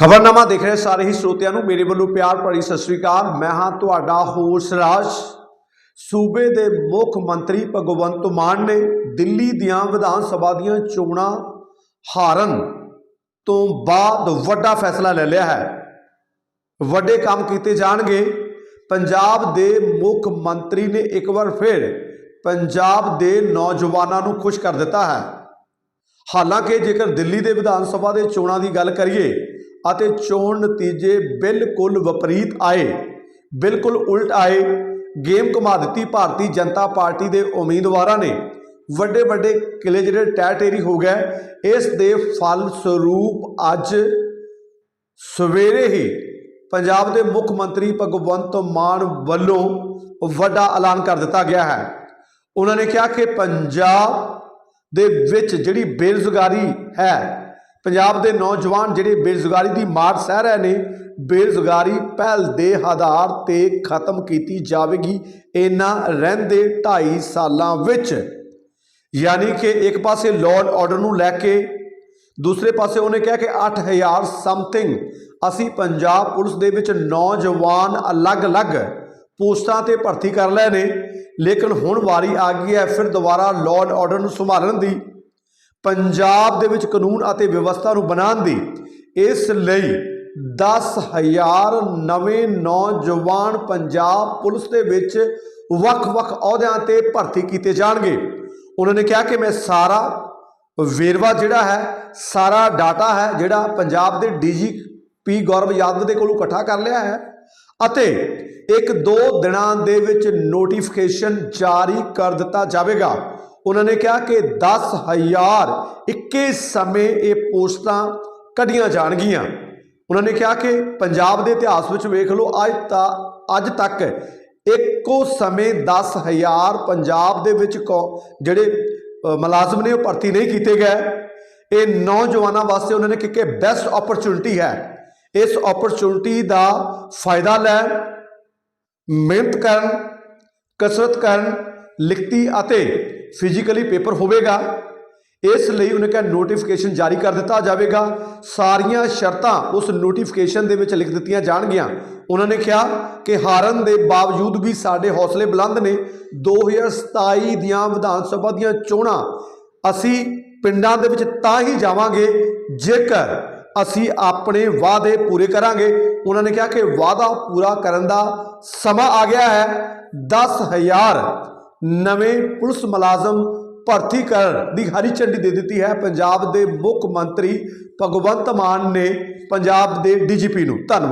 ਖਬਰਨਾਮਾ ਦੇਖ ਰਹੇ ਸਾਰੇ ਹੀ ਸਰੋਤਿਆਂ ਨੂੰ ਮੇਰੇ ਵੱਲੋਂ ਪਿਆਰ ਭਰੀ ਸਤਿ ਸ੍ਰੀ ਅਕਾਲ। ਮੈਂ ਹਾਂ ਤੁਹਾਡਾ ਹੋਸ ਰਾਜ ਸੂਬੇ ਦੇ ਮੁੱਖ ਮੰਤਰੀ ਭਗਵੰਤ ਮਾਨ ਨੇ ਦਿੱਲੀ ਦੀਆਂ ਵਿਧਾਨ ਸਭਾ ਦੀਆਂ ਚੋਣਾਂ ਹਾਰਨ ਤੋਂ ਬਾਅਦ ਵੱਡਾ ਫੈਸਲਾ ਲੈ ਲਿਆ ਹੈ। ਵੱਡੇ ਕੰਮ ਕੀਤੇ ਜਾਣਗੇ। ਪੰਜਾਬ ਦੇ ਮੁੱਖ ਮੰਤਰੀ ਨੇ ਇੱਕ ਵਾਰ ਫਿਰ ਪੰਜਾਬ ਦੇ ਨੌਜਵਾਨਾਂ ਨੂੰ ਖੁਸ਼ ਕਰ ਦਿੱਤਾ ਹੈ। ਹਾਲਾਂਕਿ ਜੇਕਰ ਦਿੱਲੀ ਦੇ ਵਿਧਾਨ ਸਭਾ ਦੇ ਚੋਣਾਂ ਦੀ ਗੱਲ ਕਰੀਏ ਅਤੇ ਚੋਣ ਨਤੀਜੇ ਬਿਲਕੁਲ ਵਿਪਰੀਤ ਆਏ। ਬਿਲਕੁਲ ਉਲਟ ਆਏ। ਗੇਮ ਘੁਮਾ ਦਿੱਤੀ ਭਾਰਤੀ ਜਨਤਾ ਪਾਰਟੀ ਦੇ ਉਮੀਦਵਾਰਾਂ ਨੇ। ਵੱਡੇ ਵੱਡੇ ਕਿਲੇ ਜਿਹੜੇ ਟਹਿ ਹੋ ਗਏ। ਇਸ ਦੇ ਫਲ ਸਰੂਪ ਅੱਜ ਸਵੇਰੇ ਹੀ ਪੰਜਾਬ ਦੇ ਮੁੱਖ ਮੰਤਰੀ ਭਗਵੰਤ ਮਾਨ ਵੱਲੋਂ ਵੱਡਾ ਐਲਾਨ ਕਰ ਦਿੱਤਾ ਗਿਆ ਹੈ। ਉਹਨਾਂ ਨੇ ਕਿਹਾ ਕਿ ਪੰਜਾਬ ਦੇ ਵਿੱਚ ਜਿਹੜੀ ਬੇਰੁਜ਼ਗਾਰੀ ਹੈ ਪੰਜਾਬ ਦੇ ਨੌਜਵਾਨ ਜਿਹੜੇ ਬੇਰੁਜ਼ਗਾਰੀ ਦੀ ਮਾਰ ਸਹਿ ਰਹੇ ਨੇ, ਬੇਰੁਜ਼ਗਾਰੀ ਪਹਿਲ ਦੇ ਆਧਾਰ ਤੇ ਖਤਮ ਕੀਤੀ ਜਾਵੇਗੀ ਇਹਨਾਂ ਰਹਿੰਦੇ 2.5 ਸਾਲਾਂ ਵਿੱਚ। ਯਾਨੀ ਕਿ ਇੱਕ ਪਾਸੇ ਲਾਅ ਆਰਡਰ ਨੂੰ ਲੈ ਕੇ, ਦੂਸਰੇ ਪਾਸੇ ਉਹਨੇ ਕਿਹਾ ਕਿ 8000 ਸਮਥਿੰਗ ਅਸੀਂ ਪੰਜਾਬ ਪੁਲਿਸ ਦੇ ਵਿੱਚ ਨੌਜਵਾਨ ਅਲੱਗ-ਅਲੱਗ ਪੋਸਟਾਂ ਤੇ ਭਰਤੀ ਕਰ ਲਏ ਨੇ, ਲੇਕਿਨ ਹੁਣ ਵਾਰੀ ਆ ਗਈ ਹੈ ਫਿਰ ਦੁਬਾਰਾ ਲਾਅ ਆਰਡਰ ਨੂੰ ਸੰਭਾਲਣ ਦੀ। ਪੰਜਾਬ ਦੇ ਵਿੱਚ ਕਾਨੂੰਨ ਅਤੇ ਵਿਵਸਥਾ ਨੂੰ ਬਣਾਉਣ ਦੀ, ਇਸ ਲਈ 10000 ਨਵੇਂ ਨੌਜਵਾਨ ਪੰਜਾਬ ਪੁਲਿਸ ਦੇ ਵਿੱਚ ਵੱਖ-ਵੱਖ ਅਹੁਦਿਆਂ ਤੇ ਭਰਤੀ ਕੀਤੇ ਜਾਣਗੇ। ਉਹਨਾਂ ਨੇ ਕਿਹਾ ਕਿ ਮੈਂ ਸਾਰਾ ਵੇਰਵਾ ਜਿਹੜਾ ਹੈ, ਸਾਰਾ ਡਾਟਾ ਹੈ, ਜਿਹੜਾ ਪੰਜਾਬ ਦੇ ਡੀਜੀਪੀ ਗੌਰਵ ਯਾਦਵ ਦੇ ਕੋਲੋਂ ਇਕੱਠਾ ਕਰ ਲਿਆ ਹੈ ਅਤੇ ਇੱਕ ਦੋ ਦਿਨਾਂ ਦੇ ਵਿੱਚ ਨੋਟੀਫਿਕੇਸ਼ਨ ਜਾਰੀ ਕਰ ਦਿੱਤਾ ਜਾਵੇਗਾ। ਉਹਨਾਂ ਨੇ ਕਿਹਾ ਕਿ 10000 ਇੱਕੇ ਸਮੇਂ ਇਹ ਪੋਸਟਾਂ ਕੱਢੀਆਂ ਜਾਣਗੀਆਂ। ਉਹਨਾਂ ਨੇ ਕਿਹਾ ਕਿ ਪੰਜਾਬ ਦੇ ਇਤਿਹਾਸ ਵਿੱਚ ਵੇਖ ਲਓ, ਅੱਜ ਤਾਂ, ਅੱਜ ਤੱਕ ਇੱਕੋ ਸਮੇਂ 10000 ਪੰਜਾਬ ਦੇ ਵਿੱਚ ਕੌ- ਜਿਹੜੇ ਮੁਲਾਜ਼ਮ ਨੇ ਉਹ ਭਰਤੀ ਨਹੀਂ ਕੀਤੇ ਗਏ। ਇਹ ਨੌਜਵਾਨਾਂ ਵਾਸਤੇ ਉਹਨਾਂ ਨੇ ਕਿਹਾ ਕਿ ਬੈਸਟ ਓਪਰਚੁਨਿਟੀ ਹੈ। ਇਸ ਓਪਰਚੁਨਿਟੀ ਦਾ ਫਾਇਦਾ ਲੈਣ ਮਿਹਨਤ ਕਰਨ, ਕਸਰਤ ਕਰਨ, ਲਿਖਤੀ ਅਤੇ ਫਿਜ਼ੀਕਲੀ ਪੇਪਰ ਹੋਵੇਗਾ। ਇਸ ਲਈ ਉਹਨੇ ਕਿਹਾ ਨੋਟੀਫਿਕੇਸ਼ਨ ਜਾਰੀ ਕਰ ਦਿੱਤਾ ਜਾਵੇਗਾ। ਸਾਰੀਆਂ ਸ਼ਰਤਾਂ ਉਸ ਨੋਟੀਫਿਕੇਸ਼ਨ ਦੇ ਵਿੱਚ ਲਿਖ ਦਿੱਤੀਆਂ ਜਾਣਗੀਆਂ। ਉਹਨਾਂ ਨੇ ਕਿਹਾ ਕਿ ਹਾਰਨ ਦੇ ਬਾਵਜੂਦ ਵੀ ਸਾਡੇ ਹੌਸਲੇ ਬੁਲੰਦ ਨੇ 2027 ਦੀਆਂ ਵਿਧਾਨ ਸਭਾ ਦੀਆਂ ਚੋਣਾਂ, ਅਸੀਂ ਪਿੰਡਾਂ ਦੇ ਵਿੱਚ ਤਾਂ ਹੀ ਜਾਵਾਂਗੇ ਜੇਕਰ ਅਸੀਂ ਆਪਣੇ ਵਾਅਦੇ ਪੂਰੇ ਕਰਾਂਗੇ। ਉਹਨਾਂ ਨੇ ਕਿਹਾ ਕਿ ਵਾਅਦਾ ਪੂਰਾ ਕਰਨ ਦਾ ਸਮਾਂ ਆ ਗਿਆ ਹੈ। 10000 ਨਵੇਂ ਪੁਲਿਸ ਮੁਲਾਜ਼ਮ ਭਰਤੀ ਕਰਨ ਦੀ ਹਰੀ ਝੰਡੀ ਦੇ ਦਿੱਤੀ ਹੈ। ਪੰਜਾਬ ਦੇ ਮੁੱਖ ਮੰਤਰੀ ਭਗਵੰਤ ਮਾਨ ਨੇ ਪੰਜਾਬ ਦੇ ਡੀਜੀਪੀ ਨੂੰ ਧੰਨਵਾਦ।